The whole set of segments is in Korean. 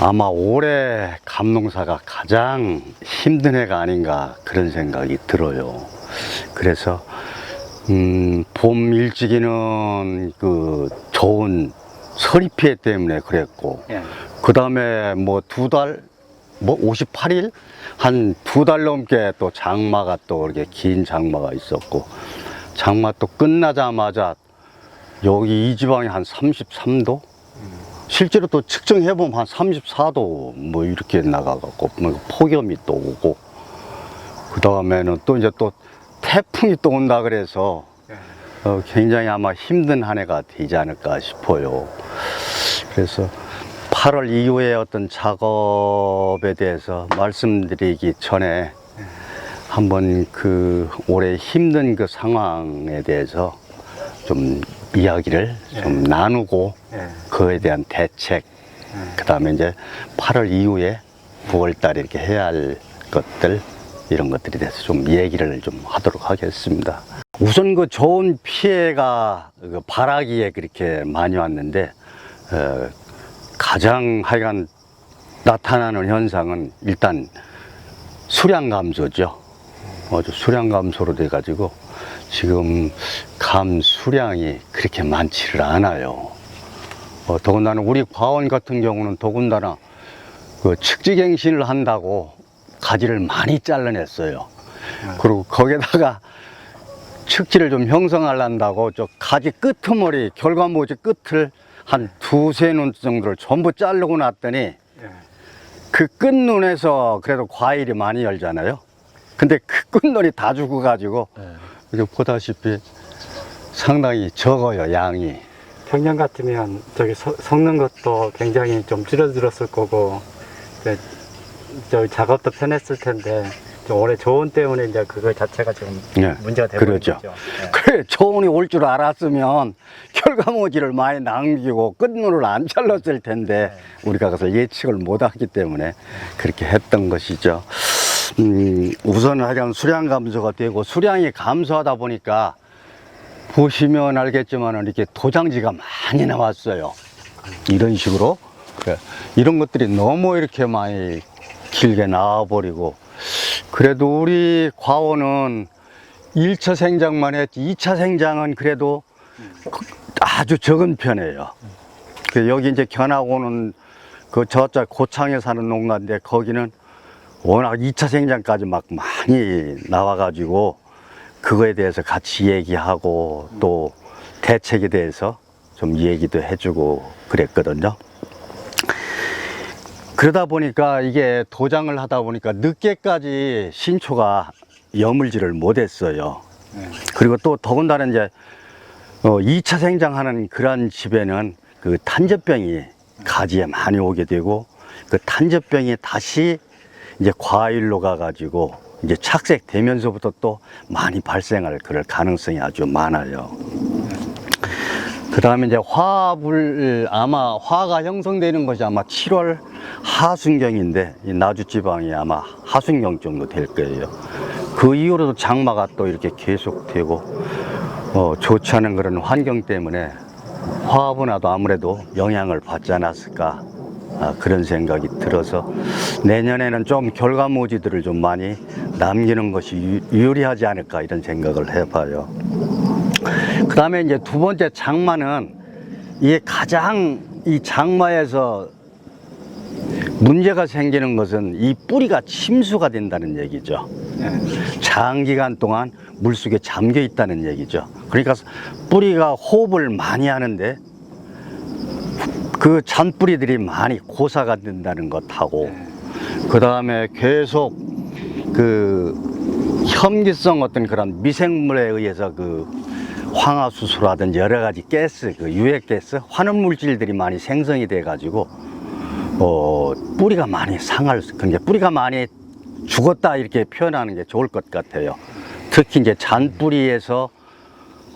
아마 올해 감농사가 가장 힘든 해가 아닌가 그런 생각이 들어요. 그래서 음, 봄 일찍이는 그 좋은 서리 피해 때문에 그랬고 예. 그 다음에 뭐 두 달, 뭐 58일? 한 두 달 넘게 또 장마가 또 이렇게 긴 장마가 있었고, 장마 또 끝나자마자 여기 이 지방이 한 33도? 실제로 또 측정해 보면 한 34도 뭐 이렇게 나가갖고, 뭐 폭염이 또 오고, 그 다음에는 또 이제 또 태풍이 또 온다 그래서 예. 어, 굉장히 아마 힘든 한 해가 되지 않을까 싶어요. 그래서 8월 이후에 어떤 작업에 대해서 말씀드리기 전에 한번 그 올해 힘든 그 상황에 대해서 좀 이야기를 좀 나누고 예. 그에 대한 대책, 그 다음에 이제 8월 이후에 9월 달에 이렇게 해야 할 것들, 이런 것들에 대해서 좀 얘기를 좀 하도록 하겠습니다. 우선 그 좋은 피해가 그 바라기에 그렇게 많이 왔는데, 어, 가장 하여간 나타나는 현상은 일단 수량 감소죠. 어제 수량 감소로 돼가지고 지금 감 수량이 그렇게 많지를 않아요. 어, 더군다나 우리 과원 같은 경우는 더군다나 그 측지갱신을 한다고 가지를 많이 잘라냈어요. 그리고 거기다가 측지를 좀 형성하려고 저 가지 끄트머리 결과모지 끝을 한 두세 눈 정도를 전부 자르고 놨더니 예. 그 끝눈에서 그래도 과일이 많이 열잖아요. 근데 그 끝눈이 다 죽어가지고 이렇게 보다시피 상당히 적어요 양이. 평년 같으면 저기 서- 섞는 것도 굉장히 좀 줄어들었을 거고 이제 저 작업도 편했을 텐데 좀 올해 조언 때문에 이제 그거 자체가 지금 네, 문제가 되고 그러죠. 거죠. 예. 그래 초원이 올 줄 알았으면 결과모지를 많이 남기고 끝눈을 안 잘랐을 텐데 우리가 그것을 예측을 못하기 때문에 그렇게 했던 것이죠. 음, 우선 하여간 수량 감소가 되고 수량이 감소하다 보니까 보시면 알겠지만 이렇게 도장지가 많이 나왔어요. 이런 식으로 그래, 이런 것들이 너무 이렇게 많이 길게 나와버리고 그래도 우리 과원은 1차 생장만 했지 2차 생장은 그래도 아주 적은 편이에요. 그 여기 이제 견하고는 그 저쪽 고창에 사는 농가인데 거기는 워낙 2차 생장까지 막 많이 나와가지고 그거에 대해서 같이 얘기하고 또 대책에 대해서 좀 얘기도 해주고 그랬거든요. 그러다 보니까 이게 도장을 하다 보니까 늦게까지 신초가 여물지를 못했어요. 그리고 또 더군다나 이제 어, 2차 생장하는 그런 집에는 그 탄저병이 가지에 많이 오게 되고 그 탄저병이 다시 이제 과일로 가가지고 이제 착색되면서부터 또 많이 발생할 그럴 가능성이 아주 많아요. 그 다음에 이제 화불, 아마 화가 형성되는 것이 아마 7월 하순경인데, 이 나주지방이 아마 하순경 정도 될 거예요. 그 이후로도 장마가 또 이렇게 계속되고, 어, 좋지 않은 그런 환경 때문에 화분화도 아무래도 영향을 받지 않았을까, 아, 그런 생각이 들어서 내년에는 좀 결과모지들을 좀 많이 남기는 것이 유- 유리하지 않을까 이런 생각을 해봐요. 그 다음에 이제 두 번째 장마는 이게 가장 이 장마에서 문제가 생기는 것은 이 뿌리가 침수가 된다는 얘기죠. 예. 장기간 동안 물속에 잠겨 있다는 얘기죠. 그러니까 뿌리가 호흡을 많이 하는데 그 잔뿌리들이 많이 고사가 된다는 것하고 그 다음에 계속 그 혐기성 어떤 그런 미생물에 의해서 그 황화수소라든지 여러 가지 가스, 그 유해 가스, 환원 물질들이 많이 생성이 돼 가지고 어 뿌리가 많이 상할 수, 그러니까 뿌리가 많이 죽었다 이렇게 표현하는 게 좋을 것 같아요. 특히 이제 잔뿌리에서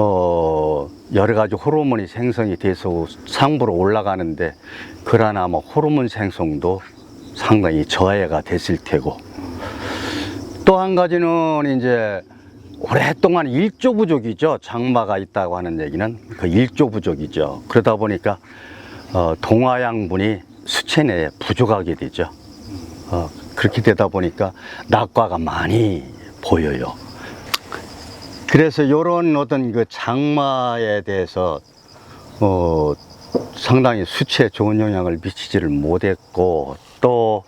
어 여러 가지 호르몬이 생성이 돼서 상부로 올라가는데 그러나 아마 호르몬 생성도 상당히 저하가 됐을 테고 또 한 가지는 이제 오랫동안 일조 부족이죠. 장마가 있다고 하는 얘기는 그 일조 부족이죠. 그러다 보니까 어, 동화양분이 수체 내에 부족하게 되죠. 어, 그렇게 되다 보니까 낙과가 많이 보여요. 그래서 이런 어떤 그 장마에 대해서 어, 상당히 수치에 좋은 영향을 미치지를 못했고 또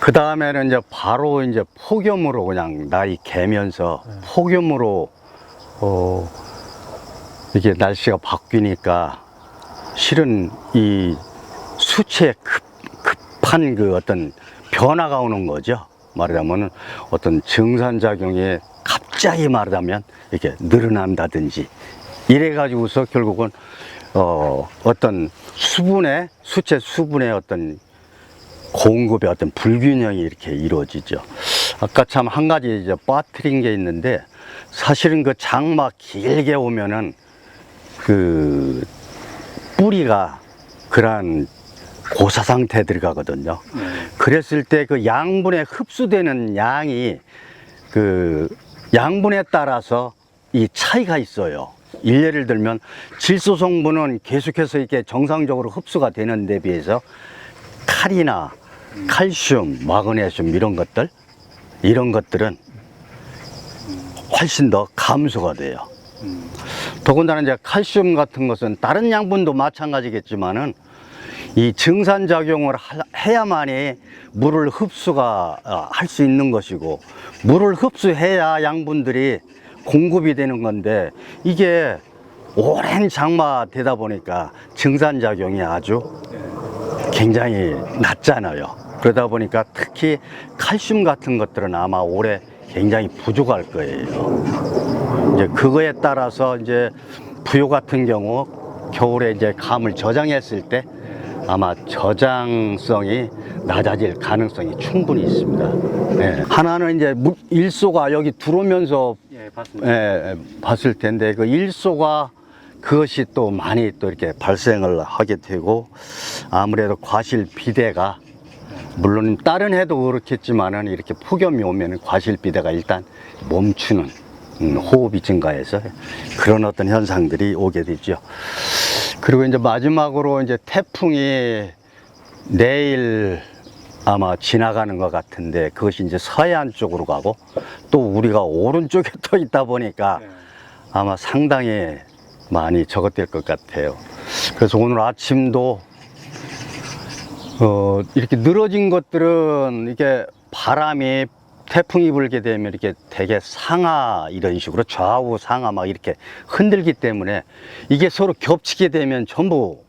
그 다음에는 이제 바로 이제 폭염으로 그냥 날이 개면서 폭염으로 어, 이게 날씨가 바뀌니까 실은 이 수치에 급, 급한 그 어떤 변화가 오는 거죠. 말하자면 어떤 증산작용이 갑자기 말하자면 이렇게 늘어난다든지 이래 가지고서 결국은 어, 어떤 수분의, 수체 수분의 어떤 공급의 어떤 불균형이 이렇게 이루어지죠. 아까 참 한 가지 이제 빠뜨린 게 있는데 사실은 그 장마 길게 오면은 그 뿌리가 그러한 고사 상태에 들어가거든요. 그랬을 때 그 양분에 흡수되는 양이 그 양분에 따라서 이 차이가 있어요. 일례를 들면 질소 성분은 계속해서 이렇게 정상적으로 흡수가 되는 데 비해서 칼이나 칼슘, 마그네슘 이런 것들 이런 것들은 훨씬 더 감소가 돼요. 더군다나 이제 칼슘 같은 것은 다른 양분도 마찬가지겠지만은 이 증산작용을 하- 해야만이 물을 흡수가 어, 할수 있는 것이고 물을 흡수해야 양분들이 공급이 되는 건데 이게 오랜 장마 되다 보니까 증산작용이 아주 굉장히 낮잖아요. 그러다 보니까 특히 칼슘 같은 것들은 아마 올해 굉장히 부족할 거예요. 이제 그거에 따라서 이제 부요 같은 경우 겨울에 이제 감을 저장했을 때 아마 저장성이 낮아질 가능성이 충분히 있습니다. 예. 하나는 이제 무- 일소가 여기 들어오면서 예, 봤습니다. 예, 봤을 텐데 그 일소가 그것이 또 많이 또 이렇게 발생을 하게 되고 아무래도 과실 비대가 물론 다른 해도 그렇겠지만은 이렇게 폭염이 오면 과실 비대가 일단 멈추는 음, 호흡이 증가해서 그런 어떤 현상들이 오게 되죠. 그리고 이제 마지막으로 이제 태풍이 내일 아마 지나가는 것 같은데 그것이 이제 서해안 쪽으로 가고 또 우리가 오른쪽에 또 있다 보니까 예. 아마 상당히 많이 적어될 것 같아요. 그래서 오늘 아침도 어, 이렇게 늘어진 것들은 이게 바람이 태풍이 불게 되면 이렇게 대개 상하 이런 식으로 좌우 상하 막 이렇게 흔들기 때문에 이게 서로 겹치게 되면 전부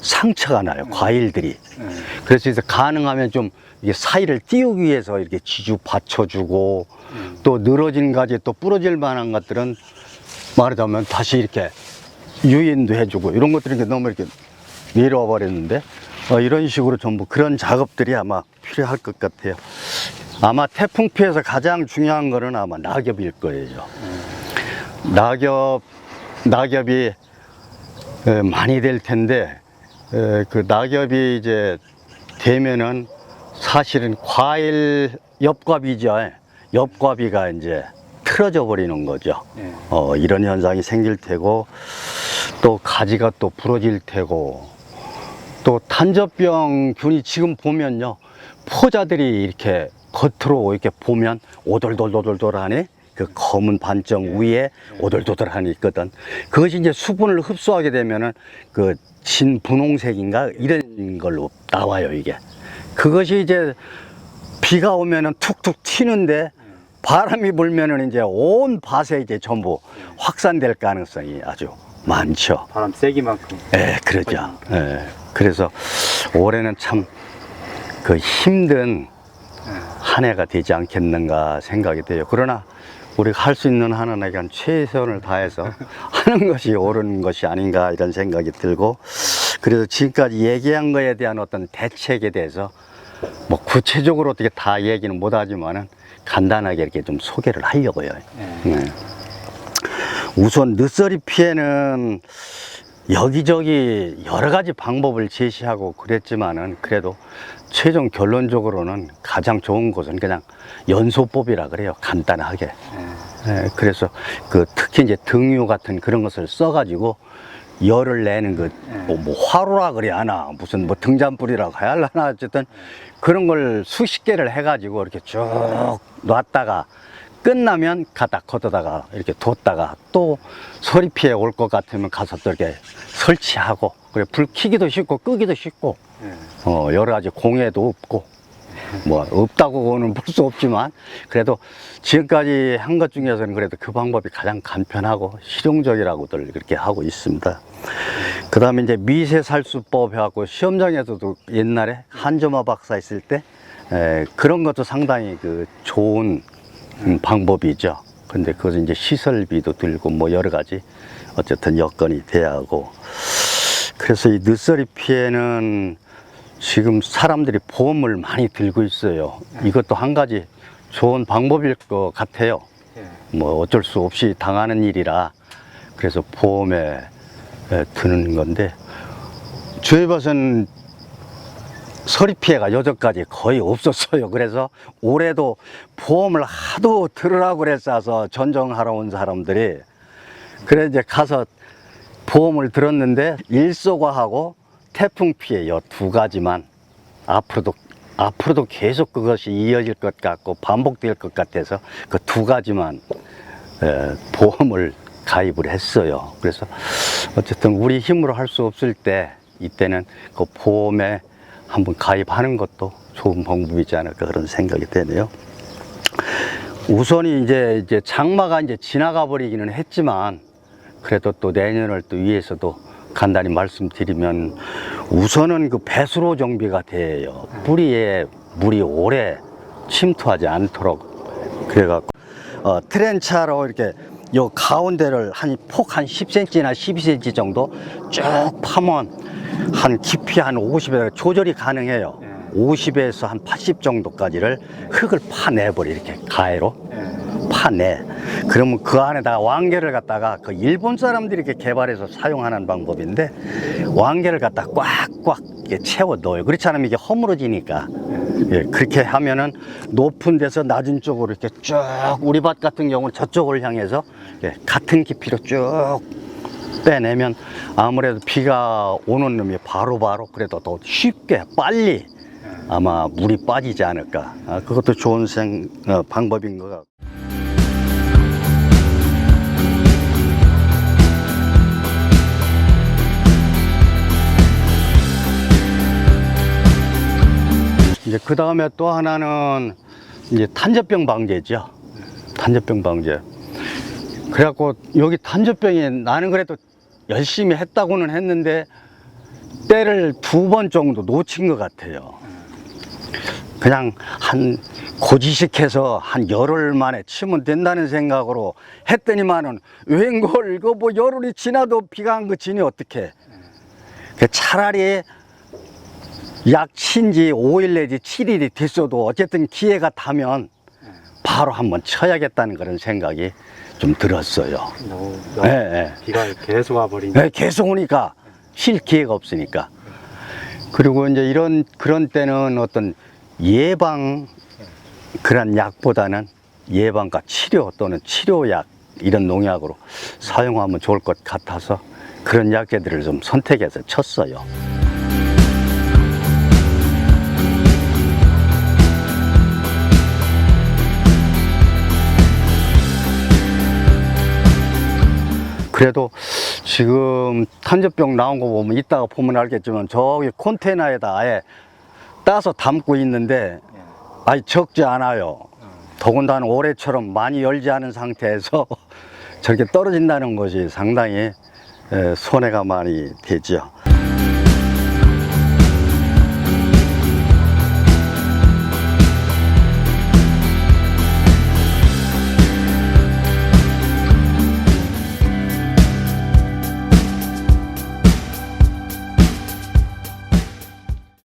상처가 나요 과일들이 예. 그래서 이제 가능하면 좀 이게 사이를 띄우기 위해서 이렇게 지주 받쳐주고 음. 또 늘어진 가지 또 부러질 만한 것들은 말하자면 다시 이렇게 유인도 해주고 이런 것들이 이렇게 너무 이렇게 내려와 버렸는데 어, 이런 식으로 전부 그런 작업들이 아마 필요할 것 같아요. 아마 태풍 피해서 가장 중요한 거는 아마 낙엽일 거예요. 낙엽 낙엽이 에, 많이 될 텐데 에, 그 낙엽이 이제 되면은 사실은 과일 엽과비죠. 엽과비가 이제 틀어져 버리는 거죠. 예. 어, 이런 현상이 생길 테고 또 가지가 또 부러질 테고 또 탄저병 균이 지금 보면요 포자들이 이렇게 겉으로 이렇게 보면 오돌돌돌돌하니 그 검은 반점 위에 오돌도돌하니 있거든 그것이 이제 수분을 흡수하게 되면은 그 진분홍색인가 이런 걸로 나와요 이게 그것이 이제 비가 오면은 툭툭 튀는데 바람이 불면은 이제 온 밭에 이제 전부 확산될 가능성이 아주 많죠. 바람 세기만큼. 예, 그러죠. 예. 그래서 올해는 참 그 힘든 한 해가 되지 않겠는가 생각이 돼요. 그러나 우리가 할 수 있는 한은 약간 최선을 다해서 하는 것이 옳은 것이 아닌가 이런 생각이 들고 그래서 지금까지 얘기한 거에 대한 어떤 대책에 대해서 뭐 구체적으로 어떻게 다 얘기는 못하지만은 간단하게 이렇게 좀 소개를 하려고요. 예. 네. 우선 늦서리 피해는 여기저기 여러 가지 방법을 제시하고 그랬지만은 그래도 최종 결론적으로는 가장 좋은 것은 그냥 연소법이라 그래요. 간단하게. 예. 예, 그래서 그 특히 이제 등유 같은 그런 것을 써가지고 열을 내는 그, 뭐, 뭐 화로라 그래야 하나, 무슨 뭐 등잔불이라고 해야 하나, 어쨌든 그런 걸 수십 개를 해가지고 이렇게 쭉 놨다가 끝나면 갖다 걷어다가 이렇게 뒀다가 또 소리 피해 올 것 같으면 가서 또 이렇게 설치하고, 그래, 불 켜기도 쉽고 끄기도 쉽고, 예. 어, 여러 가지 공해도 없고, 뭐, 없다고는 볼 수 없지만, 그래도 지금까지 한 것 중에서는 그래도 그 방법이 가장 간편하고 실용적이라고들 그렇게 하고 있습니다. 그 다음에 이제 미세살수법 해갖고 시험장에서도 옛날에 한점화 박사 있을 때, 에, 그런 것도 상당히 그 좋은 음, 방법이죠. 근데 그것은 이제 시설비도 들고 뭐 여러 가지 어쨌든 여건이 돼야 하고. 그래서 이 늦서리 피해는 지금 사람들이 보험을 많이 들고 있어요. 이것도 한 가지 좋은 방법일 것 같아요. 예. 뭐 어쩔 수 없이 당하는 일이라 그래서 보험에 에, 드는 건데 저희 밭은 서리 피해가 여전까지 거의 없었어요. 그래서 올해도 보험을 하도 들으라고 그랬어서 전정하러 온 사람들이 그래 이제 가서 보험을 들었는데 일소과하고 태풍 피해 요 두 가지만 앞으로도 앞으로도 계속 그것이 이어질 것 같고 반복될 것 같아서 그 두 가지만 에, 보험을 가입을 했어요. 그래서 어쨌든 우리 힘으로 할 수 없을 때 이때는 그 보험에 한번 가입하는 것도 좋은 방법이지 않을까 그런 생각이 되네요. 우선이 이제 이제 장마가 이제 지나가 버리기는 했지만 그래도 또 내년을 또 위해서도 간단히 말씀드리면 우선은 그 배수로 정비가 돼요. 뿌리에 물이 오래 침투하지 않도록 그래갖고 어, 트렌차로 이렇게 요 가운데를 한 폭 한 10cm나 12cm 정도 쭉 파면 한 깊이 한 50에 조절이 가능해요. 50에서 한 80 정도까지를 흙을 파내버려 이렇게 가해로 예. 파내. 그러면 그 안에다가 왕개를 갖다가 그 일본 사람들이 이렇게 개발해서 사용하는 방법인데 왕개를 갖다 꽉꽉 이렇게 채워 넣어요. 그렇지 않으면 이게 허물어지니까. 예, 그렇게 하면은 높은 데서 낮은 쪽으로 이렇게 쭉 우리 밭 같은 경우는 저쪽을 향해서 예, 같은 깊이로 쭉 빼내면 아무래도 비가 오는 놈이 바로바로 그래도 더 쉽게 빨리 아마 물이 빠지지 않을까. 아, 그것도 좋은 생, 어, 방법인 것 같고. 이제 그 다음에 또 하나는 이제 탄저병 방제죠. 탄저병 방제. 그래갖고 여기 탄저병이 나는 그래도 열심히 했다고는 했는데 때를 두 번 정도 놓친 것 같아요. 그냥 한 고지식해서 한 열흘 만에 치면 된다는 생각으로 했더니만은 웬걸 이거 뭐 열흘이 지나도 비가 안 그치니. 그 차라리 약 친지 5일 내지 7일이 됐어도 어쨌든 기회가 타면 바로 한번 쳐야겠다는 그런 생각이 좀 들었어요. 너무 예, 예. 비가 계속 와버리니 네, 계속 오니까 쉴 기회가 없으니까. 그리고 이제 이런 그런 때는 어떤 예방 그런 약보다는 예방과 치료 또는 치료약 이런 농약으로 사용하면 좋을 것 같아서 그런 약재들을 좀 선택해서 쳤어요. 그래도 지금 탄저병 나온 거 보면 이따가 보면 알겠지만 저기 컨테이너에다 아예 따서 담고 있는데 아니 적지 않아요. 더군다나 올해처럼 많이 열지 않은 상태에서 저렇게 떨어진다는 것이 상당히 에, 손해가 많이 되죠.